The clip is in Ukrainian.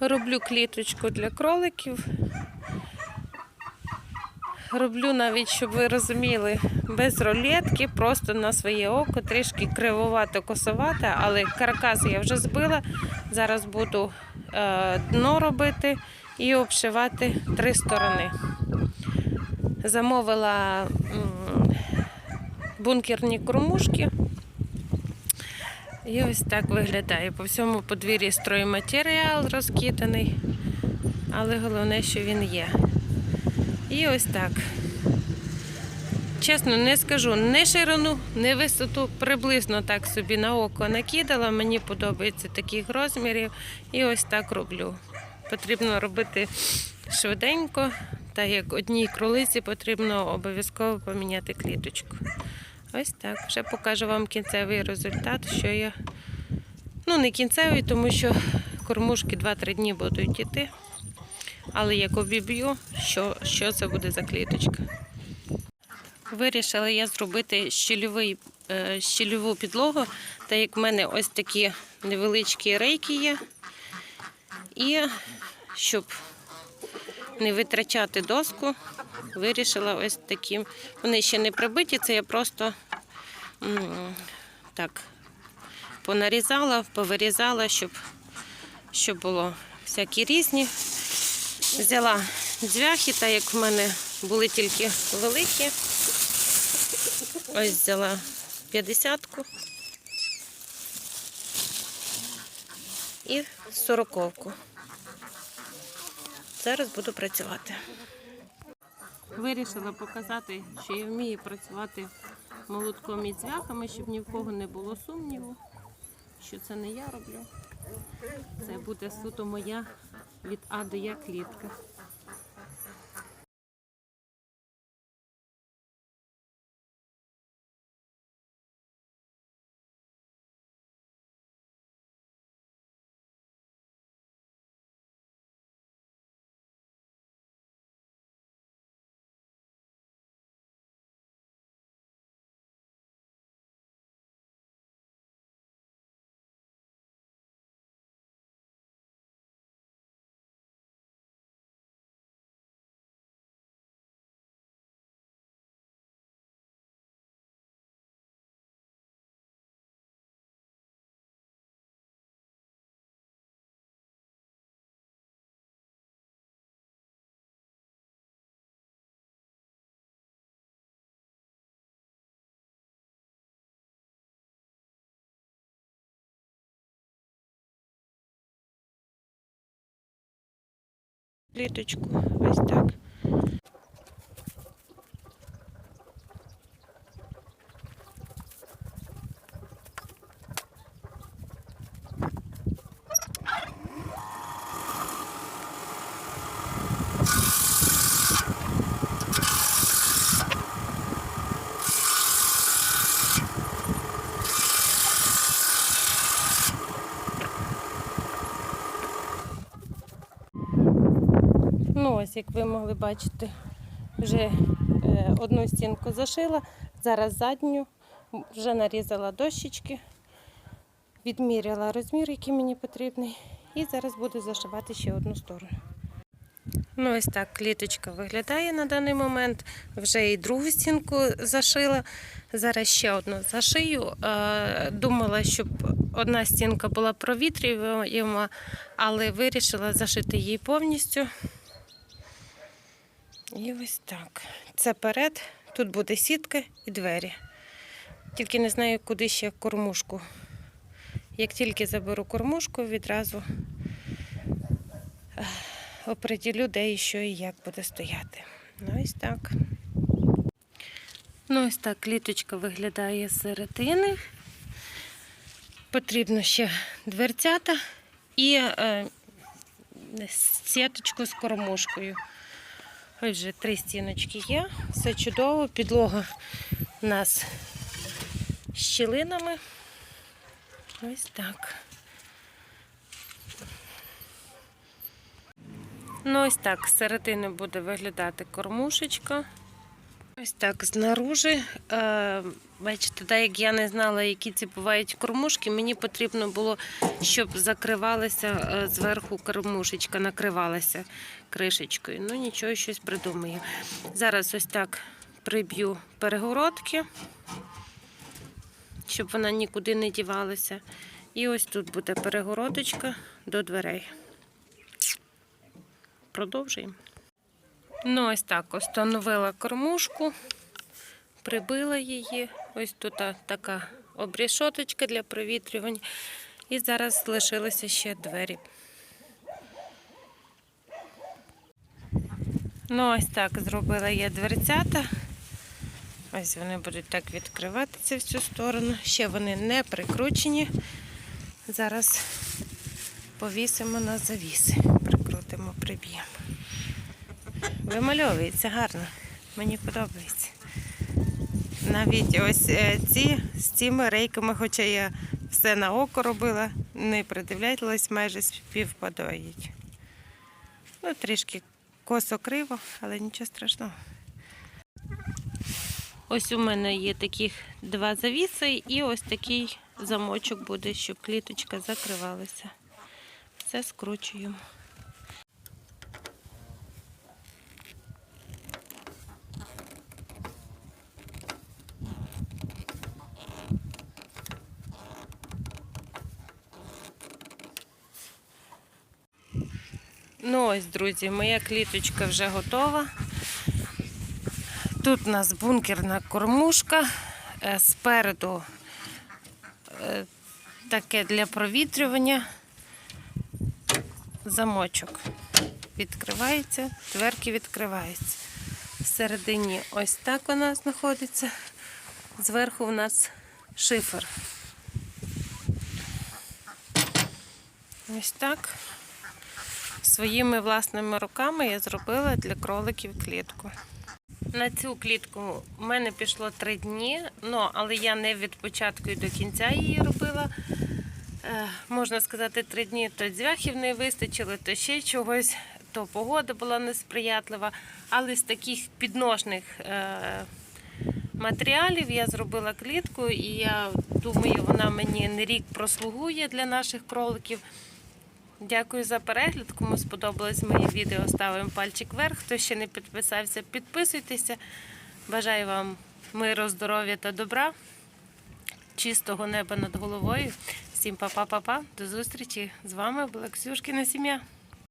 Роблю кліточку для кроликів. Роблю навіть, щоб ви розуміли, без рулетки, просто на своє око, трішки кривовато косовато, але каркас я вже збила. Зараз буду е, дно робити і обшивати три сторони. Замовила бункерні кормушки. І ось так виглядає. По всьому подвір'ї стройматеріал розкиданий, але головне, що він є. І ось так. Чесно, не скажу не ширину, не висоту, приблизно так собі на око накидала. Мені подобається таких розмірів. І ось так роблю. Потрібно робити швиденько, так як одній кролиці потрібно обов'язково поміняти кліточку. Ось так. Вже покажу вам кінцевий результат, що я. Ну, не кінцевий, тому що кормушки 2-3 дні будуть йти. Але як обіб'ю, що, що це буде за кліточка. Вирішила я зробити щільовий, е, щільову підлогу, так як в мене ось такі невеличкі рейки є. І щоб не витрачати доску, вирішила ось таким. Вони ще не прибиті, це я просто так понарізала, повирізала, щоб, щоб було всякі різні. Взяла дзвяхи, так як в мене були тільки великі. Ось взяла 50-ку і 40-ку. Зараз буду працювати. Вирішила показати, що я вмію працювати молотком і цвяхами, щоб ні в кого не було сумніву, що це не я роблю. Це буде суто моя від А до Я клітка. Кліточку, ось так. Ну, ось, як ви могли бачити, вже е, одну стінку зашила, зараз задню, вже нарізала дощечки, відміряла розмір, який мені потрібний, і зараз буду зашивати ще одну сторону. Ну, ось так кліточка виглядає на даний момент. Вже і другу стінку зашила. Зараз ще одну зашию. Думала, щоб одна стінка була провітрюваема, але вирішила зашити її повністю. І ось так. Це перед, тут буде сітка і двері. Тільки не знаю, куди ще кормушку. Як тільки заберу кормушку, відразу ех, оприділю, де і що і як буде стояти. Ну, ось так. Ну, ось так кліточка виглядає з середини. Потрібно ще дверцята і е, сіточку з кормушкою. Ось вже три стіночки є, все чудово. Підлога у нас з щілинами. Ось так. Ну, ось так з середини буде виглядати кормушечка. Ось так, знаружи. Е, бачите, так як я не знала, які ці бувають кормушки, мені потрібно було, щоб закривалася е, зверху кормушечка, накривалася кришечкою. Ну нічого, щось придумаю. Зараз ось так приб'ю перегородки, щоб вона нікуди не дівалася. І ось тут буде перегородочка до дверей. Продовжуємо. Ну, ось так установила кормушку, прибила її. Ось тут така обрішоточка для провітрювання. І зараз лишилися ще двері. Ну, ось так зробила я дверцята. Ось вони будуть так відкриватися в цю сторону. Ще вони не прикручені. Зараз повісимо на завіси. Прикрутимо, приб'ємо. Вимальовується гарно. Мені подобається. Навіть ось е, ці з цими рейками, хоча я все на око робила, не придивлялась, майже співпадають. Ну, трішки косо криво, але нічого страшного. Ось у мене є таких два завіси і ось такий замочок буде, щоб кліточка закривалася. Все скручуємо. Ну ось, друзі, моя кліточка вже готова. Тут у нас бункерна кормушка. Е, Спереду е, таке для провітрювання. Замочок відкривається, дверки відкриваються. Всередині ось так вона знаходиться. Зверху у нас шифер. Ось так. Своїми власними руками я зробила для кроликів клітку. На цю клітку в мене пішло три дні, ну, але я не від початку і до кінця її робила. Е, можна сказати, три дні то дзвяхів не вистачило, то ще чогось, то погода була несприятлива. Але з таких підножних е, матеріалів я зробила клітку, і я думаю, вона мені не рік прослугує для наших кроликів. Дякую за перегляд. Кому сподобалось моє відео, ставимо пальчик вверх. Хто ще не підписався, підписуйтеся. Бажаю вам миру, здоров'я та добра, чистого неба над головою. Всім па-па-па-па. До зустрічі. З вами була Ксюшкина сім'я.